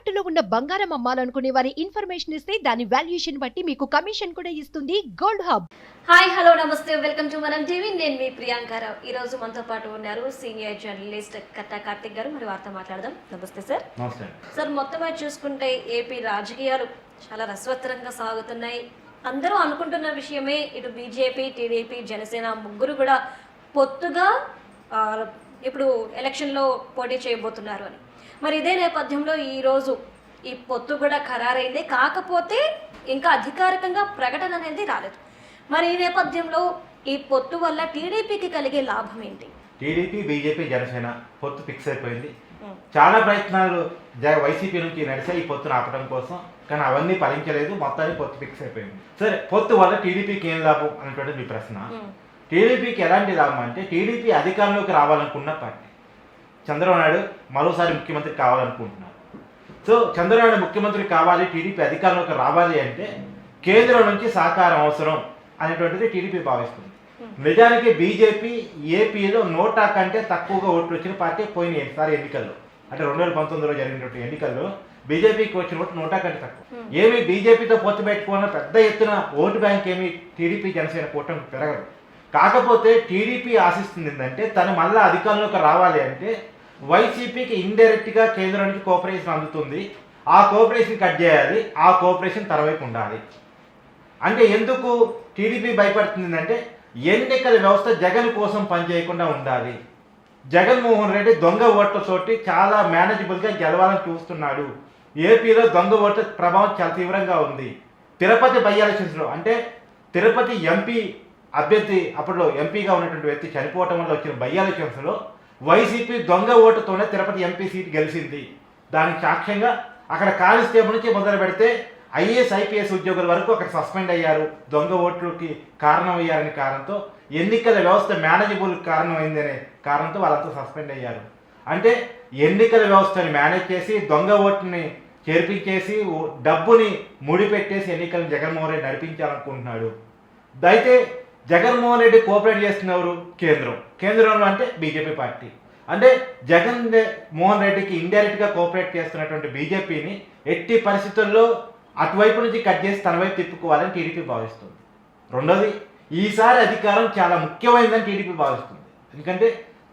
తాకట్టులో ఉన్న బంగారం అమ్మాలనుకునే వారి ఇన్ఫర్మేషన్ ఇస్తే దాని వాల్యుయేషన్ బట్టి మీకు కమిషన్ కూడా ఇస్తుంది గోల్డ్ హబ్. హాయ్ హలో నమస్తే. Welcome to Manam TV. నేను మీ ప్రియాంకారావు ఈ రోజు మనతో పాటు ఉన్నారు సీనియర్ జర్నలిస్ట్ కట్టా కార్తిక్ గారు. మరి వారితో మాట్లాడదాం. నమస్తే సార్. నమస్తే. సార్ మొత్తం చూసుకుంటే ఏపీ రాజకీయాలు చాలా రసవత్తరంగా సాగుతున్నాయి. అందరూ అనుకుంటున్న విషయమే ఇటు బీజేపీ టీడీపీ జనసేన ముగ్గురు కూడా పొత్తుగా ఇప్పుడు ఎలక్షన్లో పోటీ చేయబోతున్నారు అని. మరి ఇదే నేపథ్యంలో ఈరోజు ఈ పొత్తు కూడా ఖరారైంది. కాకపోతే ఇంకా అధికారికంగా ప్రకటన అనేది రాలేదు. మరి ఈ నేపథ్యంలో ఈ పొత్తు వల్ల టీడీపీకి కలిగే లాభం ఏంటి? టీడీపీ బీజేపీ జనసేన పొత్తు ఫిక్స్ అయిపోయింది. చాలా ప్రయత్నాలు జ వైసీపీ నుంచి నడిచాయి ఈ పొత్తును ఆపడం కోసం. కానీ అవన్నీ ఫలించలేదు. మొత్తానికి పొత్తు ఫిక్స్ అయిపోయింది. సరే పొత్తు వల్ల టీడీపీకి ఏం లాభం? అనేటువంటి మీ ప్రశ్న. టీడీపీకి ఎలాంటి లాభం అంటే టీడీపీ అధికారంలోకి రావాలనుకున్న పార్టీ. చంద్రబాబు నాయుడు మరోసారి ముఖ్యమంత్రి కావాలనుకుంటున్నారు. సో చంద్రబాబు నాయుడు ముఖ్యమంత్రి కావాలి టీడీపీ అధికారంలోకి రావాలి అంటే కేంద్రం నుంచి సహకారం అవసరం అనేటువంటిది టీడీపీ భావిస్తుంది. నిజానికి బీజేపీ ఏపీలో నోటా కంటే తక్కువగా ఓట్లు వచ్చిన పార్టీ పోయిన ఈసారి ఎన్నికల్లో. అంటే రెండు వేల పంతొమ్మిదిలో జరిగినటువంటి ఎన్నికల్లో బీజేపీకి వచ్చిన ఓట్లు నోటా కంటే తక్కువ. ఏమి బీజేపీతో పొత్తు పెట్టుకున్న పెద్ద ఎత్తున ఓటు బ్యాంక్ ఏమి టీడీపీ జనసేన కూటమి పెరగదు. కాకపోతే టీడీపీ ఆశిస్తుంది ఏంటంటే తను మళ్ళీ అధికారంలోకి రావాలి అంటే వైసీపీకి ఇండైరెక్ట్గా కేంద్రానికి కోఆపరేషన్ అందుతుంది. ఆ కోఆపరేషన్ కట్ చేయాలి. ఆ కోఆపరేషన్ తరవైపు ఉండాలి. అంటే ఎందుకు టీడీపీ భయపడుతుంది అంటే ఎన్నికల వ్యవస్థ జగన్ కోసం పనిచేయకుండా ఉండాలి. జగన్మోహన్ రెడ్డి దొంగ ఓట్ల చోటి చాలా మేనేజబుల్గా గెలవాలని చూస్తున్నాడు. ఏపీలో దొంగ ఓట్ల ప్రభావం చాలా తీవ్రంగా ఉంది. తిరుపతి బై ఎలక్షన్స్లో అంటే తిరుపతి ఎంపీ అభ్యర్థి అప్పట్లో ఎంపీగా ఉన్నటువంటి వ్యక్తి చనిపోవటం వల్ల వచ్చిన బై వైసీపీ దొంగ ఓటుతోనే తిరుపతి ఎంపీ సీట్ గెలిచింది. దానికి సాక్ష్యంగా అక్కడ కానిస్టేబుల్ నుంచి మొదలు పెడితే ఐఏఎస్ ఐపీఎస్ ఉద్యోగుల వరకు అక్కడ సస్పెండ్ అయ్యారు. దొంగ ఓట్లకి కారణమయ్యారనే కారణంతో ఎన్నికల వ్యవస్థ మేనేజబుల్ కారణమైందనే కారణంతో వాళ్ళంతా సస్పెండ్ అయ్యారు. అంటే ఎన్నికల వ్యవస్థని మేనేజ్ చేసి దొంగ ఓటుని చేర్పించేసి ఓ- డబ్బుని ముడిపెట్టేసి ఎన్నికలను జగన్మోహన్ రెడ్డి నడిపించాలనుకుంటున్నాడు. అయితే జగన్మోహన్ రెడ్డి కోఆపరేట్ చేస్తున్నవారు కేంద్రం. కేంద్రంలో అంటే బీజేపీ పార్టీ. అంటే జగన్ మోహన్ రెడ్డికి ఇండైరెక్ట్గా కోఆపరేట్ చేస్తున్నటువంటి బీజేపీని ఎట్టి పరిస్థితుల్లో అటువైపు నుంచి కట్ చేసి తన వైపు తిప్పుకోవాలని టీడీపీ భావిస్తుంది. రెండోది ఈసారి అధికారం చాలా ముఖ్యమైనదని టీడీపీ భావిస్తుంది. ఎందుకంటే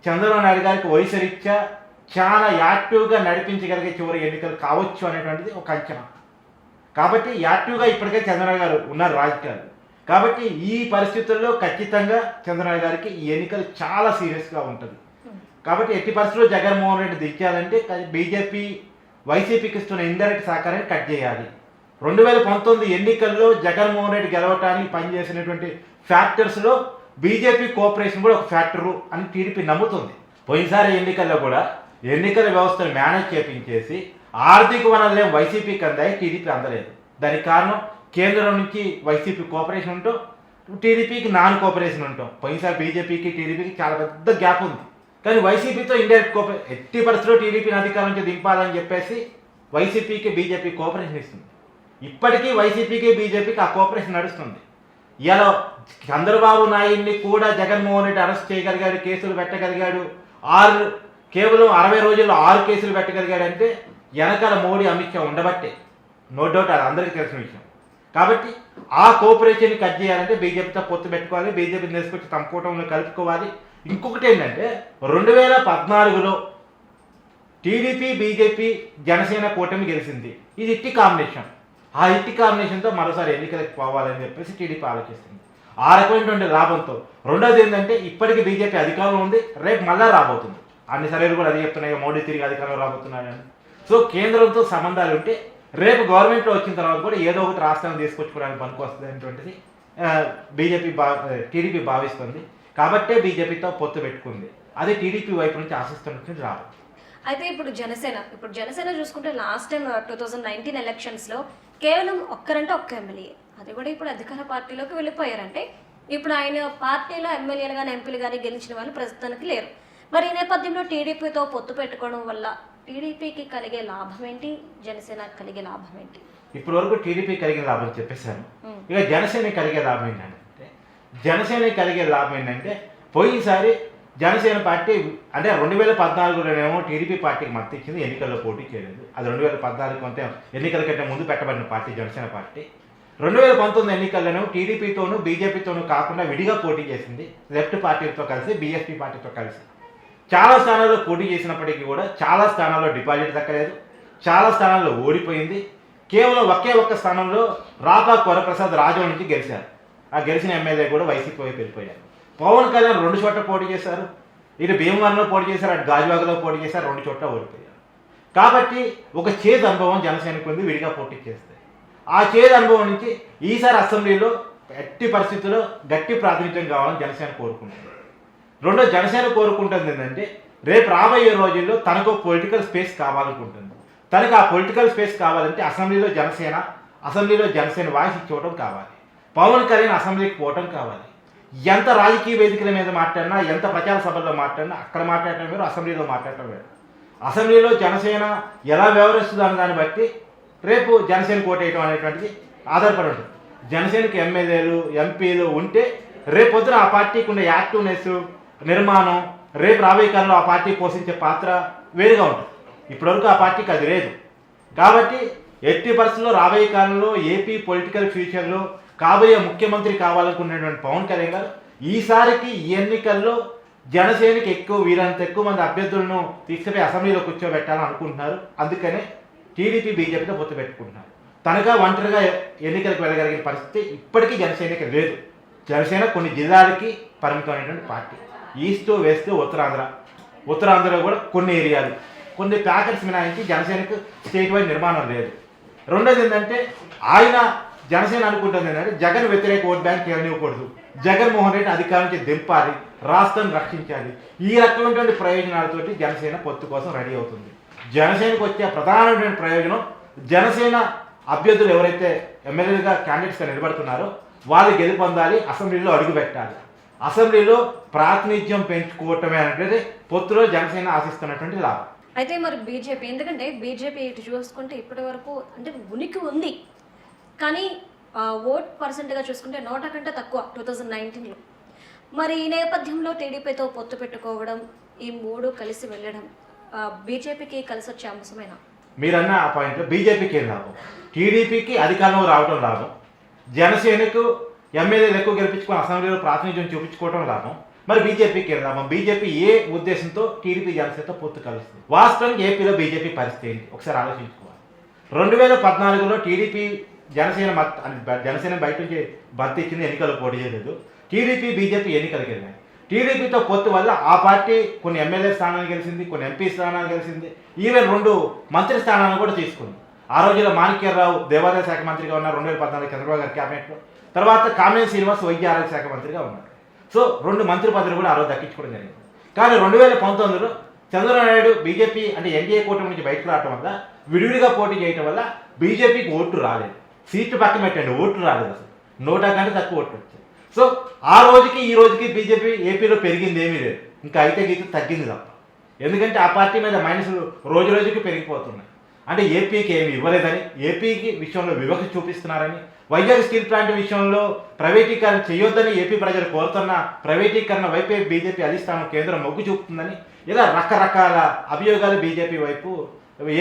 చంద్రబాబు నాయుడు గారికి వయసు రీత్యా చాలా యాక్టివ్గా నడిపించగలిగే చివరి ఎన్నికలు కావచ్చు అనేటువంటిది ఒక అంచనా. కాబట్టి యాక్టివ్గా ఇప్పటికే చంద్రబాబు గారు ఉన్నారు రాజకీయాలు కాబట్టి ఈ పరిస్థితుల్లో ఖచ్చితంగా చంద్రబాబు గారికి ఈ ఎన్నికలు చాలా సీరియస్గా ఉంటుంది. కాబట్టి ఎట్టి పరిస్థితుల్లో జగన్మోహన్ రెడ్డి దించాలంటే బీజేపీ వైసీపీకి ఇస్తున్న ఇండైరెక్ట్ సహకారాన్ని కట్ చేయాలి. రెండు వేల పంతొమ్మిది ఎన్నికల్లో జగన్మోహన్ రెడ్డి గెలవటానికి పనిచేసినటువంటి ఫ్యాక్టర్స్లో బీజేపీ కోఆపరేషన్ కూడా ఒక ఫ్యాక్టరు అని టీడీపీ నమ్ముతుంది. పోయినసారి ఎన్నికల్లో కూడా ఎన్నికల వ్యవస్థను మేనేజ్ చేపించేసి ఆర్థిక వనరులేం వైసీపీకి అందాయి టీడీపీ అందలేదు. దానికి కారణం కేంద్రం నుంచి వైసీపీ కోఆపరేషన్ ఉంటూ టీడీపీకి నాన్ కోఆపరేషన్ ఉంటాం. పోయినసారి బీజేపీకి టీడీపీకి చాలా పెద్ద గ్యాప్ ఉంది. కానీ వైసీపీతో ఇండైరెక్ట్ కోఆపరే ఎట్టి పరిస్థితుల్లో టీడీపీని అధికారం నుంచి దింపాలని చెప్పేసి వైసీపీకి బీజేపీ కోఆపరేషన్ ఇస్తుంది. ఇప్పటికీ వైసీపీకి బీజేపీకి ఆ కోఆపరేషన్ నడుస్తుంది. ఇలా చంద్రబాబు నాయుడిని కూడా జగన్మోహన్ రెడ్డి అరెస్ట్ చేయగలిగాడు కేసులు పెట్టగలిగాడు. ఆరు కేవలం అరవై రోజుల్లో ఆరు కేసులు పెట్టగలిగాడు అంటే వెనకాల మోడీ అమిత్ షా ఉండబట్టే. నో డౌట్ అది అందరికీ తెలిసిన విషయం. కాబట్టి ఆ కోఆపరేషన్ కట్ చేయాలంటే బీజేపీతో పొత్తు పెట్టుకోవాలి బీజేపీని తీసుకొచ్చి తమ కూటమిలో కలుపుకోవాలి. ఇంకొకటి ఏంటంటే రెండు వేల పద్నాలుగులో టీడీపీ బీజేపీ జనసేన కూటమి గెలిచింది. ఇది ఇట్టి కాంబినేషన్ ఆ ఇట్టి కాంబినేషన్తో మరోసారి ఎన్నికలకు పోవాలని చెప్పేసి టీడీపీ ఆలోచిస్తుంది. ఆ రకమైనటువంటి లాభంతో. రెండోది ఏంటంటే ఇప్పటికీ బీజేపీ అధికారంలో ఉంది రేపు మళ్ళా రాబోతుంది. అన్ని సర్వేలు కూడా అది చెప్తున్నాయి మోడీ తిరిగి అధికారంలో రాబోతున్నాయని సో కేంద్రంతో సంబంధాలు ఉంటే రేపు గవర్నమెంట్లో వచ్చిన తర్వాత కూడా ఏదో ఒకటి రాష్ట్రాన్ని తీసుకొచ్చుకోవడానికి పనికి వస్తుంది అనేటువంటిది బీజేపీ భా టీడీపీ భావిస్తుంది. కాబట్టే బీజేపీతో పొత్తు పెట్టుకుంది. అది టీడీపీ వైపు నుంచి ఆశిస్తున్నట్టు రాదు. అయితే ఇప్పుడు జనసేన ఇప్పుడు జనసేన చూసుకుంటే last time two thousand nineteen ఎలక్షన్స్లో కేవలం ఒక్కరంటే ఒక్క ఎమ్మెల్యే. అది కూడా ఇప్పుడు అధికార పార్టీలోకి వెళ్ళిపోయారంటే ఇప్పుడు ఆయన పార్టీలో ఎమ్మెల్యేలు కానీ ఎంపీలు కానీ గెలిచిన వాళ్ళు ప్రస్తుతానికి లేరు. మరి ఈ నేపథ్యంలో టీడీపీతో పొత్తు పెట్టుకోవడం వల్ల టీడీపీకి కలిగే లాభం ఏంటి? జనసేనకి కలిగే లాభం ఏంటి? ఇప్పటి వరకు టీడీపీ కలిగిన లాభం చెప్పేశాను. ఇక జనసేన కలిగే లాభం ఏంటంటే జనసేన కలిగే లాభం ఏంటంటే పోయినసారి జనసేన పార్టీ అంటే రెండు వేల పద్నాలుగులోనేమో టీడీపీ పార్టీకి మద్దతు ఇచ్చింది ఎన్నికల్లో పోటీ చేయలేదు. అది రెండు వేల పద్నాలుగు కొంత ఎన్నికల కంటే ముందు పెట్టబడిన పార్టీ జనసేన పార్టీ. రెండు వేల పంతొమ్మిది ఎన్నికల్లోనూ టీడీపీతోనూ బీజేపీతోనూ కాకుండా విడిగా పోటీ చేసింది లెఫ్ట్ పార్టీతో కలిసి బీఎస్పీ పార్టీతో కలిసి. చాలా స్థానాల్లో పోటీ చేసినప్పటికీ కూడా చాలా స్థానాల్లో డిపాజిట్ దక్కలేదు. చాలా స్థానాల్లో ఓడిపోయింది. కేవలం ఒకే ఒక్క స్థానంలో రాపా కొరప్రసాద్ రాజు నుంచి గెలిచారు. ఆ గెలిచిన ఎమ్మెల్యే కూడా వైసీపీ వైపు వెళ్ళిపోయారు. పవన్ కళ్యాణ్ రెండు చోట్ల పోటీ చేశారు. ఇటు భీమవరంలో పోటీ చేశారు. అటు గాజువాగలో పోటీ చేశారు. రెండు చోట్ల ఓడిపోయారు. కాబట్టి ఒక చేదు అనుభవం జనసేనకు ఉంది. విడిగా పోటీ చేస్తే ఆ చేదు అనుభవం నుంచి ఈసారి అసెంబ్లీలో ఎట్టి పరిస్థితుల్లో గట్టి ప్రాతినిధ్యం కావాలని జనసేన కోరుకుంటుంది. రెండో జనసేన కోరుకుంటుంది ఏంటంటే రేపు రాబోయే రోజుల్లో తనకు పొలిటికల్ స్పేస్ కావాలనుకుంటుంది. తనకు ఆ పొలిటికల్ స్పేస్ కావాలంటే అసెంబ్లీలో జనసేన అసెంబ్లీలో జనసేన వాయిస్ ఇచ్చుకోవడం కావాలి. పవన్ కళ్యాణ్ అసెంబ్లీకి పోవటం కావాలి. ఎంత రాజకీయ వేదికల మీద మాట్లాడినా ఎంత ప్రచార సభల్లో మాట్లాడినా అక్కడ మాట్లాడటం వేరు అసెంబ్లీలో మాట్లాడటం వేరు. అసెంబ్లీలో జనసేన ఎలా వ్యవహరిస్తుంది అన్న దాన్ని బట్టి రేపు జనసేన కోటేయటం అనేటువంటిది ఆధారపడి ఉంటుంది. జనసేనకి ఎమ్మెల్యేలు ఎంపీలు ఉంటే రేపు పొద్దున ఆ పార్టీకి ఉండే యాక్టివ్నెస్ నిర్మాణం రేపు రాబోయే కాలంలో ఆ పార్టీ పోషించే పాత్ర వేరుగా ఉంటుంది. ఇప్పటివరకు ఆ పార్టీకి అది లేదు. కాబట్టి ఎట్టి పరిస్థితుల్లో రాబోయే కాలంలో ఏపీ పొలిటికల్ ఫ్యూచర్లో కాబోయే ముఖ్యమంత్రి కావాలనుకున్నటువంటి పవన్ కళ్యాణ్ గారు ఈసారికి ఈ ఎన్నికల్లో జనసేనకి ఎక్కువ వీరంత ఎక్కువ మంది అభ్యర్థులను తీసుకుపోయి అసెంబ్లీలో కూర్చోబెట్టాలని అనుకుంటున్నారు. అందుకనే టీడీపీ బీజేపీతో పొత్తు పెట్టుకుంటున్నారు. తనగా ఒంటరిగా ఎన్నికలకు వెళ్ళగలిగిన పరిస్థితి ఇప్పటికీ జనసేనకి లేదు. జనసేన కొన్ని జిల్లాలకి పరిమితమైనటువంటి పార్టీ. ఈస్ట్ వేస్తే ఉత్తరాంధ్ర. ఉత్తరాంధ్రలో కూడా కొన్ని ఏరియాలు. కొన్ని ప్యాకెట్స్ మినహాయించి జనసేనకు స్టేట్ వైడ్ నిర్మాణం లేదు. రెండోది ఏంటంటే ఆయన జనసేన అనుకుంటుంది ఏంటంటే జగన్ వ్యతిరేక ఓట్ బ్యాంక్ ఇవ్వకూడదు జగన్మోహన్ రెడ్డి అధికారానికి దింపాలి రాష్ట్రాన్ని రక్షించాలి. ఈ రకమైనటువంటి ప్రయోజనాలతోటి జనసేన పొత్తు కోసం రెడీ అవుతుంది. జనసేనకు వచ్చే ప్రధానమైన ప్రయోజనం జనసేన అభ్యర్థులు ఎవరైతే ఎమ్మెల్యేలుగా క్యాండిడేట్స్గా నిలబడుతున్నారో వాళ్ళు గెలుపొందాలి అసెంబ్లీలో అడుగు పెట్టాలి అసెంబ్లీలో ప్రాతినిధ్యం పెంచుకోవటమే అనేది పొత్తులో జనసేన ఆశిస్తున్నటువంటి లాభం. అయితే మరి బీజేపీ ఎందుకంటే బీజేపీ ఇటు చూసుకుంటే ఇప్పటి వరకు అంటే ఉనికి ఉంది. కానీ ఓట్ పర్సెంట్గా చూసుకుంటే నోట కంటే తక్కువ టూ థౌజండ్ నైన్టీన్లో. మరి ఈ నేపథ్యంలో టీడీపీతో పొత్తు పెట్టుకోవడం ఈ మూడు కలిసి వెళ్ళడం బీజేపీకి కలిసి వచ్చే అంశమేనా? మీరన్న ఆ పాయింట్ బీజేపీకి ఏం లాభం? టీడీపీకి అధికారంలో రావడం లాభం. జనసేనకు ఎమ్మెల్యేలు ఎక్కువ గెలిపించుకొని అసెంబ్లీలో ప్రాతినిధ్యం చూపించుకోవడం లాభం. మరి బీజేపీకి ఏం లాభం? బీజేపీ ఏ ఉద్దేశంతో టీడీపీ జనసేనతో పొత్తు కలుస్తుంది? వాస్తవానికి ఏపీలో బీజేపీ పరిస్థితి ఏంటి? ఒకసారి ఆలోచించుకోవాలి. రెండు వేల పద్నాలుగులో టీడీపీ జనసేన మత్ జనసేన బయట నుంచి భర్తీ ఇచ్చింది ఎన్నికల్లో పోటీ చేయలేదు. టీడీపీ బీజేపీ ఎన్నికలకు వెళ్ళాయి టీడీపీతో పొత్తు వల్ల ఆ పార్టీ కొన్ని ఎమ్మెల్యే స్థానాలు గెలిచింది కొన్ని ఎంపీ స్థానాలు గెలిచింది. ఈవెన్ రెండు మంత్రి స్థానాలను కూడా తీసుకుంది. ఆ రోజుల్లో మాణిక్యరావు దేవాదాయ శాఖ మంత్రిగా ఉన్న రెండు వేల పద్నాలుగు చంద్రబాబు గారి క్యాబినెట్లో తర్వాత కామినేని శ్రీనివాస్ వైద్య ఆరోగ్య శాఖ మంత్రిగా ఉన్నారు. సో రెండు మంత్రి పదవులు కూడా ఆ రోజు దక్కించుకోవడం జరిగింది. కానీ రెండు వేల పంతొమ్మిదిలో చంద్రబాబు నాయుడు బీజేపీ అంటే ఎన్డీఏ కూటమి నుంచి బయటకు రావడం వల్ల విడివిడిగా పోటీ చేయడం వల్ల బీజేపీకి ఓట్లు రాలేదు. సీట్లు పక్కన పెట్టండి ఓట్లు రాలేదు అసలు. నూట కంటే తక్కువ ఓట్లు వచ్చాయి. సో ఆ రోజుకి ఈ రోజుకి బీజేపీ ఏపీలో పెరిగింది ఏమీ లేదు. ఇంకా అయితే గీత తగ్గింది తప్ప. ఎందుకంటే ఆ పార్టీ మీద మైనస్ రోజు రోజుకి పెరిగిపోతున్నాయి. అంటే ఏపీకి ఏమి ఇవ్వలేదని ఏపీకి విషయంలో వివక్ష చూపిస్తున్నారని వైజాగ్ స్టీల్ ప్లాంట్ విషయంలో ప్రైవేటీకరణ చేయొద్దని ఏపీ ప్రజలు కోరుతున్న ప్రైవేటీకరణ వైపే బీజేపీ అధిష్టానం కేంద్రం మొగ్గు చూపుతుందని ఇలా రకరకాల అభియోగాలు బీజేపీ వైపు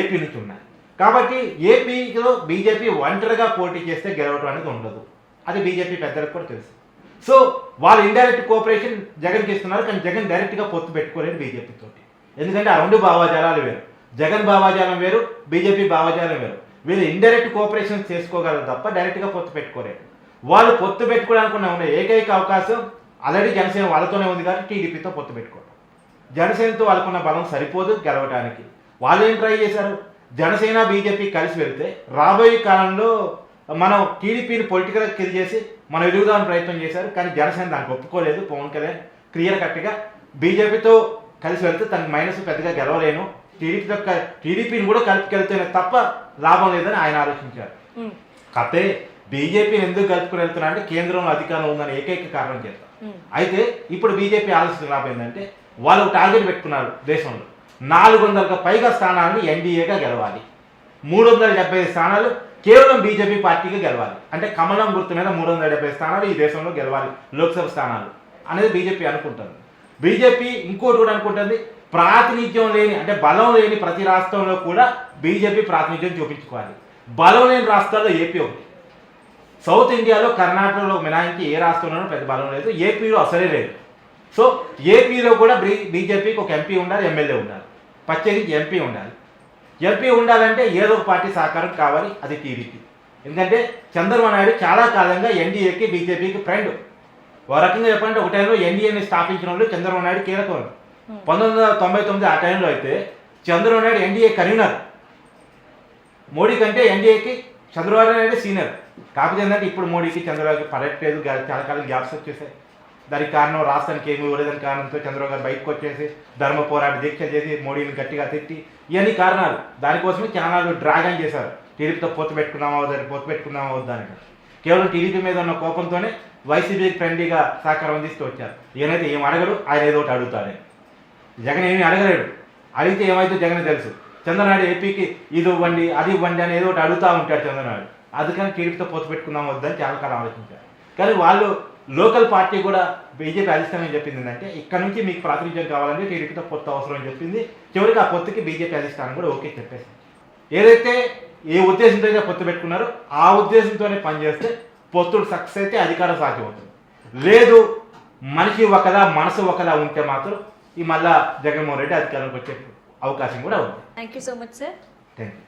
ఏపీ నుంచి ఉన్నాయి. కాబట్టి ఏపీలో బీజేపీ ఒంటరిగా పోటీ చేస్తే గెలవడం అనేది ఉండదు. అది బీజేపీ పెద్దలకు కూడా తెలుసు. సో వాళ్ళు ఇండైరెక్ట్ కోఆపరేషన్ జగన్కి ఇస్తున్నారు కానీ జగన్ డైరెక్ట్గా పొత్తు పెట్టుకోలేదు బీజేపీతో ఎందుకంటే ఆ రెండు భావాజాలాలు వేరు. జగన్ భావాజాలం వేరు బీజేపీ భావాజాలం వేరు. వీళ్ళు ఇండైరెక్ట్ కోఆపరేషన్ చేసుకోగలరు తప్ప డైరెక్ట్గా పొత్తు పెట్టుకోలేరు వాళ్ళు పొత్తు పెట్టుకోవడానికి ఉన్న ఏకైక అవకాశం ఆల్రెడీ జనసేన వాళ్ళతోనే ఉంది కాబట్టి టీడీపీతో పొత్తు పెట్టుకోవడం జనసేనతో వాళ్ళకున్న బలం సరిపోదు గెలవడానికి వాళ్ళు ఏం ట్రై చేశారు? జనసేన బీజేపీ కలిసి వెళ్తే రాబోయే కాలంలో మనం టీడీపీని పొలిటికల్ కిల్ చేసి మనం ఎదుగుదామని ప్రయత్నం చేశారు కానీ జనసేన దానికి ఒప్పుకోలేదు పవన్ కళ్యాణ్ క్లియర్ కట్గా బీజేపీతో కలిసి వెళ్తే తనకి మైనస్ పెద్దగా గెలవలేను. టీడీపీతో టీడీపీని కూడా కలిపికెళ్తేనే తప్ప లాభం లేదని ఆయన ఆలోచించారు. కాకపోతే బీజేపీని ఎందుకు కలుపుకుని వెళ్తున్నా అంటే కేంద్రంలో అధికారం ఉందని ఏకైక కారణం చేత. అయితే ఇప్పుడు బీజేపీ ఆలోచన లాభం ఏంటంటే వాళ్ళు టార్గెట్ పెట్టుకున్నారు దేశంలో. నాలుగు వందలకు పైగా స్థానాలను ఎన్డీఏగా గెలవాలి. మూడు వందల డెబ్బై స్థానాలు కేవలం బీజేపీ పార్టీగా గెలవాలి. అంటే కమలం గుర్తు మీద మూడు వందల డెబ్బై స్థానాలు ఈ దేశంలో గెలవాలి. లోక్సభ స్థానాలు అనేది బీజేపీ అనుకుంటుంది. బీజేపీ ఇంకోటి కూడా అనుకుంటుంది. ప్రాతినిధ్యం లేని అంటే బలం లేని ప్రతి రాష్ట్రంలో కూడా బీజేపీ ప్రాతినిధ్యం చూపించుకోవాలి. బలం లేని రాష్ట్రాల్లో ఏపీ ఒకటి. సౌత్ ఇండియాలో కర్ణాటకలో మినహాయించి ఏ రాష్ట్రంలోనూ పెద్ద బలం లేదు. ఏపీలో అసలే లేదు. సో ఏపీలో కూడా బ్రీ బీజేపీకి ఒక ఎంపీ ఉండాలి ఎమ్మెల్యే ఉండాలి. ప్రత్యేకించి ఎంపీ ఉండాలి. ఎంపీ ఉండాలంటే ఏదో ఒక పార్టీ సహకారం కావాలి అది టీడీపీ. ఎందుకంటే చంద్రబాబు నాయుడు చాలా కాలంగా ఎన్డీఏకి బీజేపీకి ఫ్రెండ్. ఓ రకంగా చెప్పాలంటే ఒక టైంలో ఎన్డీఏని స్థాపించిన వాళ్ళు చంద్రబాబు నాయుడు కీలకం పంతొమ్మిది వందల తొంభై తొమ్మిది ఆ టైంలో అయితే చంద్రబాబు నాయుడు ఎన్డీఏ కన్వీనర్. మోడీ కంటే ఎన్డీఏకి చంద్రబాబు నాయుడు సీనియర్. కాకపోతే ఏంటంటే ఇప్పుడు మోడీకి చంద్రబాబుకి పడట్లేదు చాలా కాలం గ్యాప్స్ వచ్చేసాయి. దానికి కారణం రాష్ట్రానికి ఏమి ఇవ్వలేదని కారణంతో చంద్రబాబు గారు బయటకు వచ్చేసి ధర్మ పోరాట దీక్ష చేసి మోడీని గట్టిగా తిట్టి ఇవన్నీ కారణాలు. దానికోసమే ఛానల్ డ్రాగన్ చేశారు. టీడీపీతో పొత్తు పెట్టుకున్నామా వద్దని పొత్తు పెట్టుకున్నామా వద్దని కేవలం టీడీపీ మీద ఉన్న కోపంతోనే వైసీపీకి ఫ్రెండ్లీగా సహకారం అందిస్తూ వచ్చారు. ఈయనైతే ఏం అడగడు ఆయన ఏదో ఒకటి అడుగుతాడే. జగన్ ఏమీ అడగలేడు. అడిగితే ఏమైతే జగన్ తెలుసు. చంద్రనాయుడు ఏపీకి ఇది ఇవ్వండి అది ఇవ్వండి అని ఏదో ఒకటి అడుగుతూ ఉంటాడు చంద్రనాయుడు. అందుకని టీడీపీతో పొత్తు పెట్టుకుందాం వద్దని చాలా కాలం ఆలోచించారు. కానీ వాళ్ళు లోకల్ పార్టీ కూడా బీజేపీ అధిష్టానం చెప్పింది ఏంటంటే ఇక్కడ నుంచి మీకు ప్రాతినిధ్యం కావాలంటే టీడీపీతో పొత్తు అవసరం అని చెప్పింది. చివరికి ఆ పొత్తుకి బీజేపీ అధిష్టానం కూడా ఓకే చెప్పేసి ఏదైతే ఏ ఉద్దేశంతో అయితే పొత్తు పెట్టుకున్నారో ఆ ఉద్దేశంతోనే పనిచేస్తే పొత్తుడు సక్సెస్ అయితే అధికారం సాధ్యమవుతుంది. లేదు మనిషి ఒకలా మనసు ఒకలా ఉంటే మాత్రం ఈ మళ్ళా జగన్మోహన్ రెడ్డి అధికారంలోకి వచ్చే అవకాశం కూడా ఉంది. Thank you so much sir thank you